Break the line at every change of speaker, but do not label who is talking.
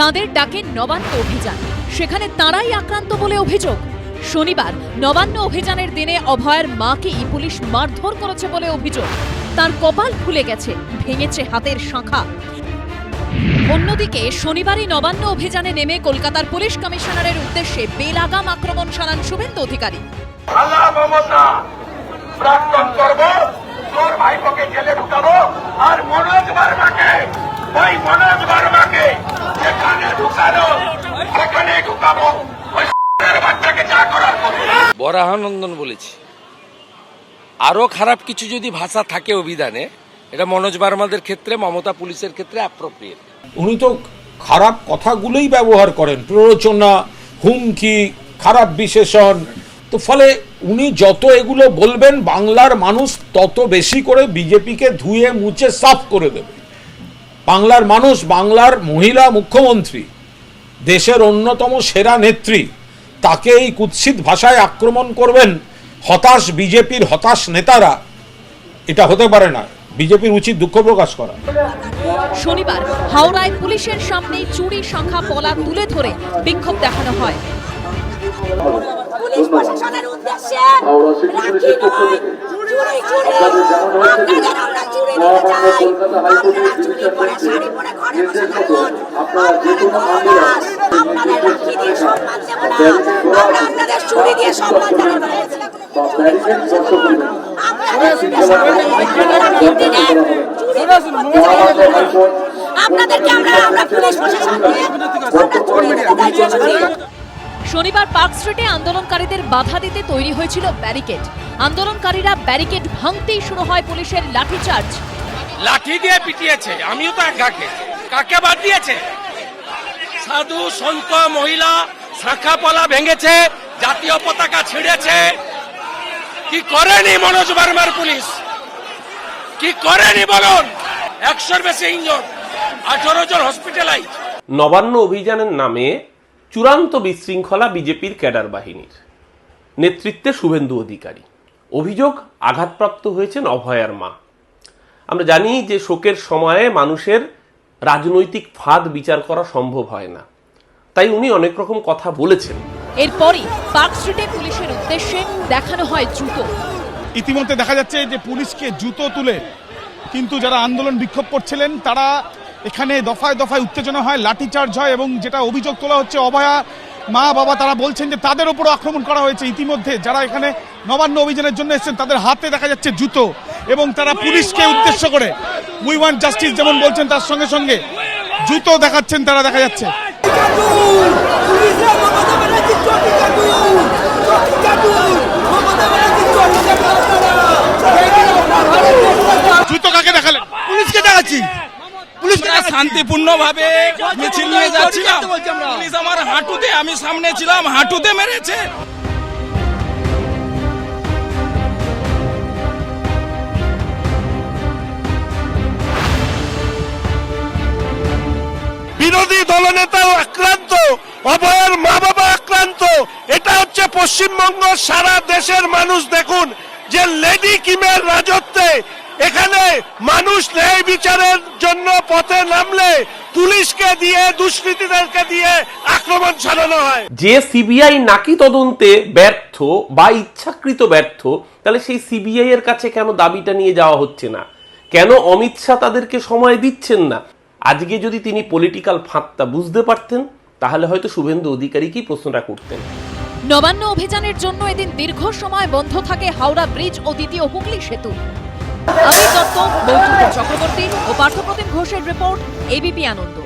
তাদের ডাকে নবান্ন অভিযান। সেখানে তারাই আক্রান্ত বলে অভিযোগ। শনিবার নবান্ন অভিযানের দিনে অভয়ের মাকেই পুলিশ মারধর করেছে বলে অভিযোগ। তার কপাল খুলে গেছে, ভেঙেছে হাতের শাখা। অন্যদিকে শনিবারই নবান্ন অভিযানে নেমে কলকাতার পুলিশ কমিশনারের উদ্দেশ্যে বেলাগাম আক্রমণ শানান শুভেন্দু অধিকারী।
প্রাক্তন করব তোর ভাইপোকে জেলে ঢুকাবো আর মনোজ বার্মাকে ওই মনোজ বার্মাকে যেখানে ঢুকানো সেখানে ঢুকাবো। ওই বাচ্চাকে যা করার
বরাহানন্দন বলেছি। আরও খারাপ কিছু যদি ভাষা থাকে অভিধানে এটা মনোজ বার্মাদের ক্ষেত্রে মমতা পুলিশের ক্ষেত্রে অ্যাপ্রোপ্রিয়েট
উনি তো খারাপ কথাগুলোই ব্যবহার করেন। প্ররোচনা হুমকি খারাপ বিশেষণ তো ফলে উনি যত এগুলো বলবেন, বাংলার মানুষ তত বেশি করে বিজেপিকে ধুয়ে মুছে সাফ করে দেবে। বাংলার মানুষ, বাংলার মহিলা মুখ্যমন্ত্রী, দেশের অন্যতম সেরা নেত্রী, তাকে এই কুৎসিত ভাষায় আক্রমণ করবেন হতাশ বিজেপির হতাশ নেতারা, এটা হতে পারে না। বিজেপির উচিত দুঃখ প্রকাশ করা।
শনিবার হাওড়ায় পুলিশের সামনেই চুরি সংখ্যা পলা তুলে ধরে বিক্ষোভ দেখানো হয়।
পুলিশ প্রশাসনের উদ্দেশ্যে রাখি নয়। চুরি চুরি আপনাদের আমরা চুরি চাই। আপনারা চুরি পরে শাড়ি পরে ঘরে বসে থাকুন। আপনারা দলদাস আপনাদের রাখি দিয়ে সম্মান দেব না। আমরা আপনাদের চুরি দিয়ে সম্মান জানাব আপনাদের। আপনাদেরকে আমরা আমরা পুলিশ প্রশাসন দিয়ে আমরা চুরি
শনিবার পার্ক স্ট্রিটে আন্দোলনকারীদের বাধা দিতে তৈরি হয়েছিল ব্যারিকেড। আন্দোলনকারীরা ব্যারিকেড ভাঙতেই শুরু হয় পুলিশের লাঠিচার্জ।
লাঠি দিয়ে পিটিয়েছে। আমিও তো এক ঘাকে কাকে বাদ দিয়েছে? সাধু সন্ত মহিলা শাখা পলা ভেঙেছে জাতীয় পতাকা ছিঁড়েছে। কি করেনি মনোজ বার্মার পুলিশ? কি করেনি বলুন? একশোর বেশি ইঞ্জন আঠারো জন হসপিটালাইজ
নবান্ন অভিযানের নামে চূড়ান্ত বিশৃঙ্খলা বিজেপির ক্যাডার বাহিনীর। নেতৃত্বে শুভেন্দু অধিকারী। অভিযোগ আঘাতপ্রাপ্ত হয়েছেন অভয়ার মা। আমরা জানি যে শোকের সময়ে মানুষের রাজনৈতিক ফাঁদ বিচার করা সম্ভব হয় না। তাই উনি অনেক রকম কথা বলেছেন।
এরপরই পার্ক স্ট্রিটে পুলিশের উদ্দেশ্যে দেখানো হয় জুতো।
ইতিমধ্যে দেখা যাচ্ছে যে পুলিশকে জুতো তুলে কিন্তু যারা আন্দোলন বিক্ষোভ করছিলেন তারা এখানে দফায় দফায় উত্তেজনা হয়, লাঠিচার্জ হয় এবং যেটা অভিযোগ তোলা হচ্ছে অভয়া, মা, বাবা, তারা বলছেন যে তাদের ওপর আক্রমণ করা হয়েছে ইতিমধ্যে। যারা এখানে নবান্ন অভিযানের জন্য এসেছেন, তাদের হাতে দেখা যাচ্ছে জুতো এবং তারা পুলিশকে উদ্দেশ্য করে। উই ওয়ান্ট জাস্টিস যেমন বলছেন, তার সঙ্গে সঙ্গে জুতো দেখাচ্ছেন, তারা দেখা যাচ্ছে জুতো কাকে দেখালেন পুলিশকে দেখাচ্ছি পুলিশকে
আমরা শান্তিপূর্ণ ভাবে মিছিল নিয়ে যাচ্ছিলাম। পুলিশ আমার হাঁটুতে আমি সামনে ছিলাম হাঁটুতে মেরেছে।
বিরোধী দলনেতাও আক্রান্ত অভয়ের মা বাবা আক্রান্ত। এটা হচ্ছে পশ্চিমবঙ্গ সারা দেশের মানুষ দেখুন যে লেডি কিমের রাজত্বে এখানে মানুষ ন্যায় বিচারের জন্য পথে নামলে পুলিশকে দিয়ে দুষ্কৃতীদেরকে দিয়ে আক্রমণ চালানো হয়।
যে সিবিআই নাকি তদন্তে ব্যর্থ বা ইচ্ছাকৃত ব্যর্থ তাহলে সেই সিবিআই এর কাছে কেন দাবিটা নিয়ে যাওয়া হচ্ছে না? কেন অমিত শাহ তাদেরকে সময় দিচ্ছেন না? আজকে যদি তিনি পলিটিক্যাল ফাঁদটা বুঝতে পারতেন তাহলে হয়তো শুভেন্দু অধিকারীকেই প্রশ্নটা করতেন।
নবান্ন অভিযানের জন্য এদিন দীর্ঘ সময় বন্ধ থাকে হাওড়া ব্রিজ ও দ্বিতীয় হুগলি সেতু। অমিত দত্ত বৈঠক চক্রবর্তী ও পার্থপ্রতিম ঘোষের রিপোর্ট এবিপি আনন্দ।